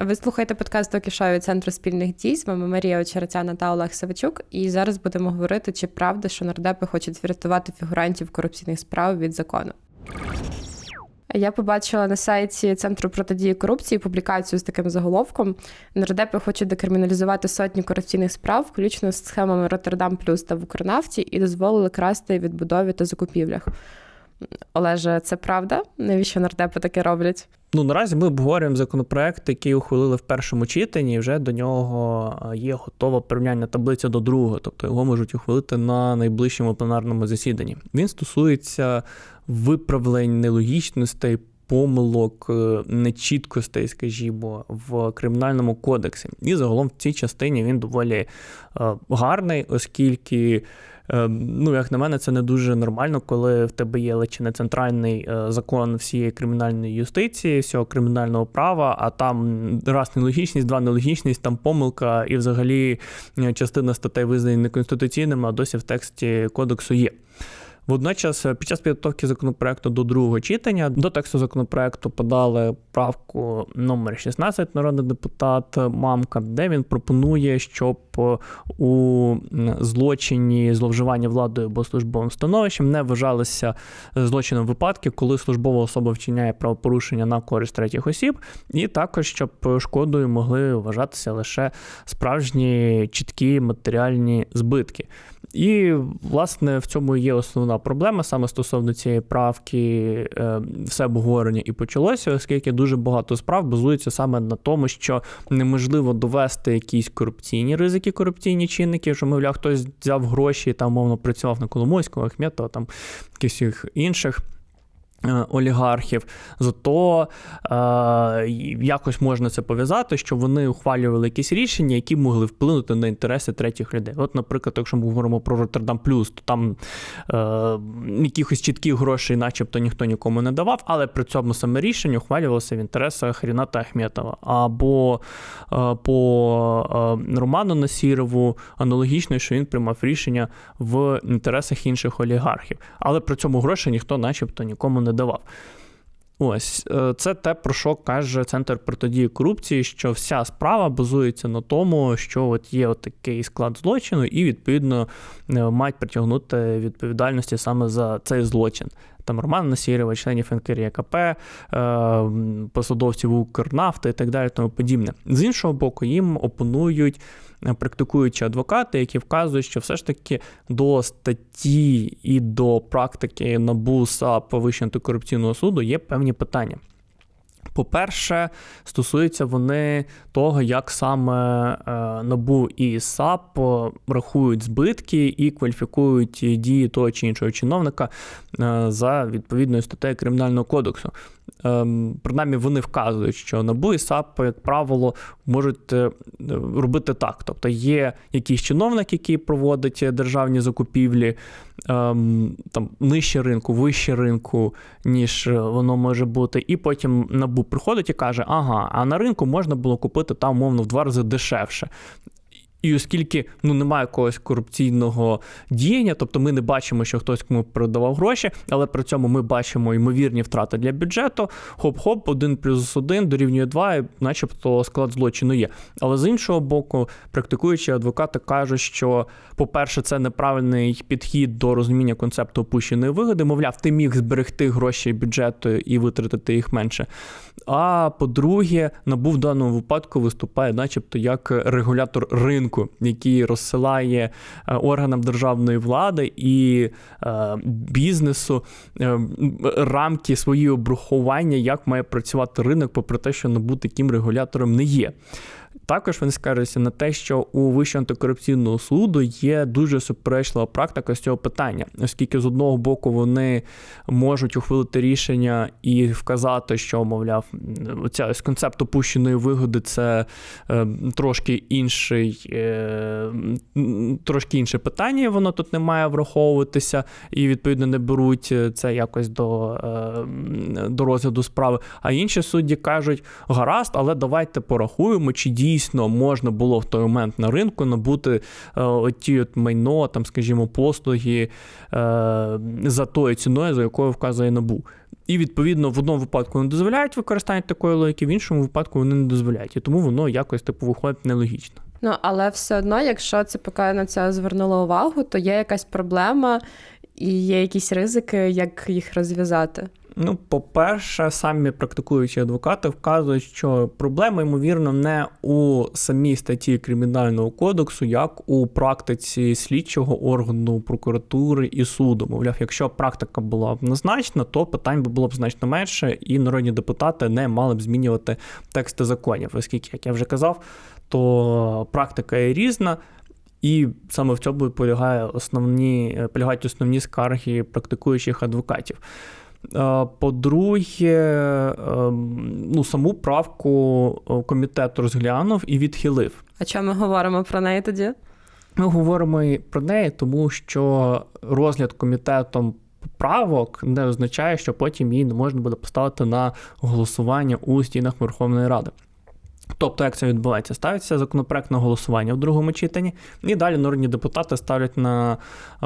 Ви слухаєте подкаст від центру спільних дій. З вами Марія Очеретяна та Олег Савичук. І зараз будемо говорити, чи правда, що нардепи хочуть врятувати фігурантів корупційних справ від закону. Я побачила на сайті Центру протидії корупції публікацію з таким заголовком. Нардепи хочуть декриміналізувати сотні корупційних справ, включно з схемами Роттердам Плюс та в Укрнафті, і дозволили красти відбудові та закупівлях. Олеже, це правда? Навіщо нардепи таке роблять? Ну, наразі ми обговорюємо законопроект, який ухвалили в першому читанні, і вже до нього є готова порівняння таблиця до другого, тобто його можуть ухвалити на найближчому пленарному засіданні. Він стосується виправлень нелогічностей. Помилок, е, нечіткостей, скажімо, в кримінальному кодексі. І загалом в цій частині він доволі е, гарний, оскільки ну, як на мене, це не дуже нормально, коли в тебе є лише не центральний е, закон всієї кримінальної юстиції, всього кримінального права, а там раз нелогічність, два нелогічність, там помилка, і взагалі е, частина статей визнані неконституційними, а досі в тексті кодексу є. Водночас, е, під час підготовки законопроекту до другого читання до тексту законопроекту подали правку номер 16 народний депутат Мамка, де він пропонує, щоб е, у злочині зловживання владою або службовим становищем не вважалися злочином випадки, коли службова особа вчиняє правопорушення на користь третіх осіб, і також щоб шкодою могли вважатися лише справжні чіткі матеріальні збитки. І, власне, в цьому є основна проблема саме стосовно цієї правки, е, все обговорення і почалося, оскільки дуже багато справ базується саме на тому, що неможливо довести якісь корупційні ризики, корупційні чинники, що, мовляв, хтось взяв гроші там, мовно, працював на Коломойського, Ахметова, там якихось інших. Е, олігархів, зато е, якось можна це пов'язати, що вони ухвалювали якісь рішення, які могли вплинути на інтереси третіх людей. От, наприклад, якщо ми говоримо про Роттердам Плюс, то там е, якихось чітких грошей, начебто, ніхто нікому не давав, але при цьому саме рішення ухвалювалося в інтересах Ріната Ахметова. Або е, по е, Роману Насірову аналогічно, що він приймав рішення в інтересах інших олігархів. Але при цьому гроші ніхто, начебто, нікому не не давав. Ось е, це те, про що каже центр протидії корупції, що вся справа базується на тому, що от є от такий склад злочину, і відповідно е, мають притягнути відповідальності саме за цей злочин. Там Роман Насірова, членів НКРЄКП, е, посадовців Укрнафти і так далі, тому подібне. З іншого боку, їм опонують практикуючі адвокати, які вказують, що все ж таки до статті і до практики НАБУ САП Вищого антикорупційного суду є певні питання. По-перше, стосуються вони того, як саме е, НАБУ і САП рахують збитки і кваліфікують дії того чи іншого чиновника е, за відповідною статтею Кримінального кодексу. Ем, принаймні вони вказують, що НАБУ і САП, як правило, можуть е, робити так. Тобто є якийсь чиновник, який проводить державні закупівлі ем, там нижче ринку, вище ринку, ніж воно може бути. І потім НАБУ приходить і каже, ага, а на ринку можна було купити там, умовно, в два рази дешевше. І оскільки ну немає якогось корупційного діяння, тобто ми не бачимо, що хтось кому передавав гроші, але при цьому ми бачимо ймовірні втрати для бюджету. Хоп-хоп, один плюс один дорівнює два, і начебто склад злочину є. Але з іншого боку, практикуючі адвокати кажуть, що, по-перше, це неправильний підхід до розуміння концепту опущеної вигоди. Мовляв, ти міг зберегти гроші бюджету і витратити їх менше. А по-друге, набув в даному випадку виступає, начебто, як регулятор ринку, який розсилає е, органам державної влади і е, бізнесу е, рамки свої обрахування, як має працювати ринок, попри те, що набу таким регулятором не є. Також вони скаржаться на те, що у Вищого антикорупційного суду є дуже суперечлива практика з цього питання, оскільки з одного боку вони можуть ухвалити рішення і вказати, що мовляв, ця з концепт опущеної вигоди це е, трошки інший, е, трошки інше питання. Воно тут не має враховуватися, і відповідно не беруть це якось до, е, до розгляду справи. А інші судді кажуть: гаразд, але давайте порахуємо, чи дійсно дійсно можна було в той момент на ринку набути е, оті от майно, там, скажімо, послуги е, за тою ціною, за якою вказує набу. І відповідно в одному випадку вони дозволяють використання такої логіки, в іншому випадку вони не дозволяють. І тому воно якось типу виходить нелогічно. Ну але все одно, якщо ЦПК на це звернуло увагу, то є якась проблема і є якісь ризики, як їх розв'язати. Ну, по-перше, самі практикуючі адвокати вказують, що проблема, ймовірно, не у самій статті Кримінального кодексу, як у практиці слідчого органу прокуратури і суду. Мовляв, якщо практика була однозначна, то питань було б значно менше, і народні депутати не мали б змінювати тексти законів, оскільки, як я вже казав, то практика є різна. І саме в цьому полягає основні, полягають основні скарги практикуючих адвокатів. Е, По-друге, ем, ну, саму правку е, комітет розглянув і відхилив. А чому ми говоримо про неї тоді? Ми говоримо і про неї, тому що розгляд комітетом правок не означає, що потім її не можна буде поставити на голосування у стінах Верховної Ради. Тобто, як це відбувається? Ставиться законопроект на голосування в другому читанні, і далі народні депутати ставлять на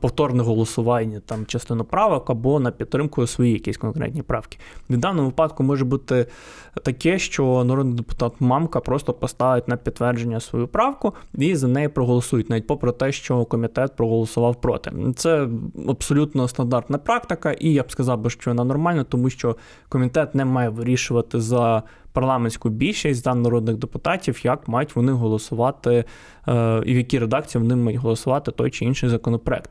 повторне голосування там частину правок або на підтримку свої якісь конкретні правки. В даному випадку може бути таке, що народний депутат Мамка просто поставить на підтвердження свою правку і за неї проголосують, навіть попри те, що комітет проголосував проти. Це абсолютно стандартна практика, і я б сказав би, що вона нормальна, тому що комітет не має вирішувати за парламентську більшість за народних депутатів, як мають вони голосувати, е, і в якій редакції вони мають голосувати той чи інший законопроект.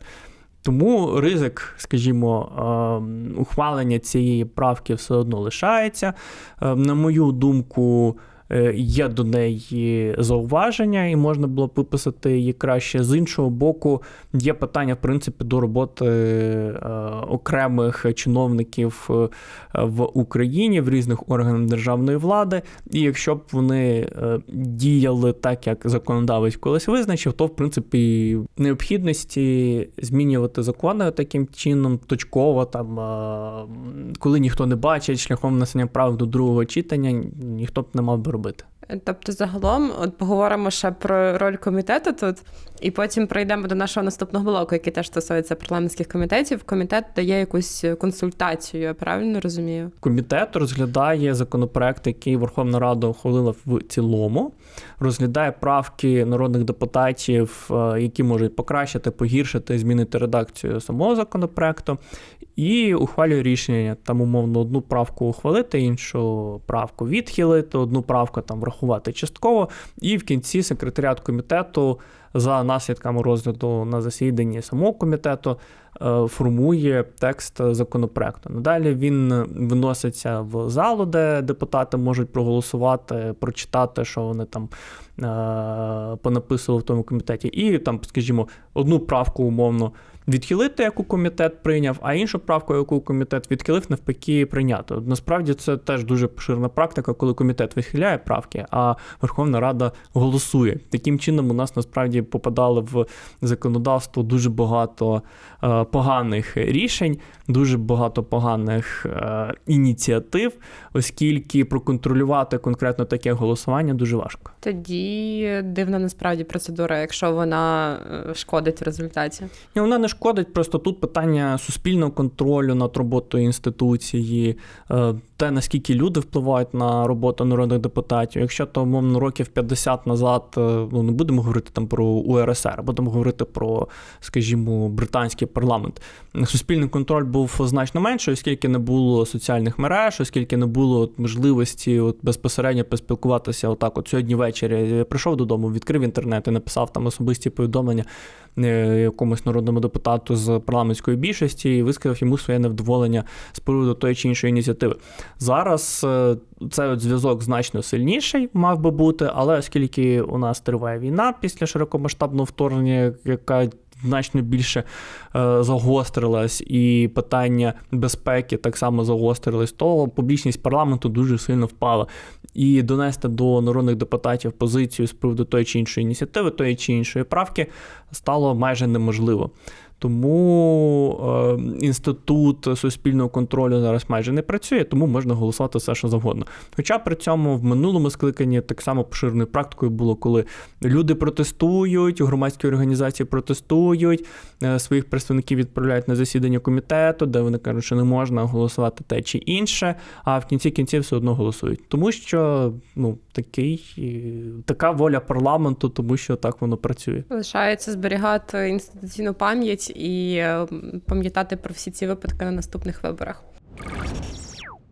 Тому ризик, скажімо, е, ухвалення цієї правки все одно лишається. Е, на мою думку, є до неї зауваження, і можна було б виписати її краще. З іншого боку, є питання, в принципі, до роботи окремих чиновників в Україні в різних органах державної влади. І якщо б вони діяли так, як законодавець колись визначив, то в принципі необхідності змінювати закони таким чином, точково там, коли ніхто не бачить, шляхом внесення прав до другого читання, ніхто б не мав би робити. Тобто, загалом, от поговоримо ще про роль комітету тут, і потім прийдемо до нашого наступного блоку, який теж стосується парламентських комітетів. Комітет дає якусь консультацію, я правильно розумію? Комітет розглядає законопроект, який Верховна Рада ухвалила в цілому, розглядає правки народних депутатів, е, які можуть покращити, погіршити, змінити редакцію самого законопроекту, і ухвалює рішення там, умовно, одну правку ухвалити, іншу правку відхилити, одну правку там врахувати частково. І в кінці секретаріат комітету за наслідками розгляду на засіданні самого комітету е, формує текст законопроекту. Надалі він виноситься в залу, де депутати можуть проголосувати, прочитати, що вони там е, понаписували в тому комітеті, і там, скажімо, одну правку умовно відхилити, яку комітет прийняв, а іншу правку, яку комітет відхилив, навпаки, прийняти. Насправді це теж дуже поширена практика, коли комітет відхиляє правки, а Верховна Рада голосує. Таким чином, у нас насправді попадали в законодавство дуже багато е, поганих рішень, дуже багато поганих е, ініціатив, оскільки проконтролювати конкретно таке голосування дуже важко. Тоді дивна насправді процедура, якщо вона е, шкодить в результаті. Ні, вона не шкодить, просто тут питання суспільного контролю над роботою інституції, е, те, наскільки люди впливають на роботу народних депутатів. Якщо то, умовно, років 50 назад, ну не будемо говорити там про УРСР, будемо говорити про, скажімо, британський парламент. Суспільний контроль був значно менший, оскільки не було соціальних мереж, оскільки не було можливості от безпосередньо поспілкуватися. Отак, от сьогодні ввечері я прийшов додому, відкрив інтернет і написав там особисті повідомлення е, якомусь народному депутату з парламентської більшості і висказав йому своє невдоволення з приводу тої чи іншої ініціативи. Зараз е, цей зв'язок значно сильніший мав би бути, але оскільки у нас триває війна після широкомасштабного вторгнення, яка значно більше е, загострилась, і питання безпеки так само загострились, то публічність парламенту дуже сильно впала. І донести до народних депутатів позицію з приводу тої чи іншої ініціативи, тої чи іншої правки стало майже неможливо. Тому е, інститут суспільного контролю зараз майже не працює, тому можна голосувати все, що завгодно. Хоча при цьому в минулому скликанні так само поширеною практикою було, коли люди протестують, громадські організації протестують, е, своїх представників відправляють на засідання комітету, де вони кажуть, що не можна голосувати те чи інше, а в кінці кінців все одно голосують. Тому що ну, такий, е, така воля парламенту, тому що так воно працює. Лишається зберігати інституційну пам'ять і ем, пам'ятати про всі ці випадки на наступних виборах.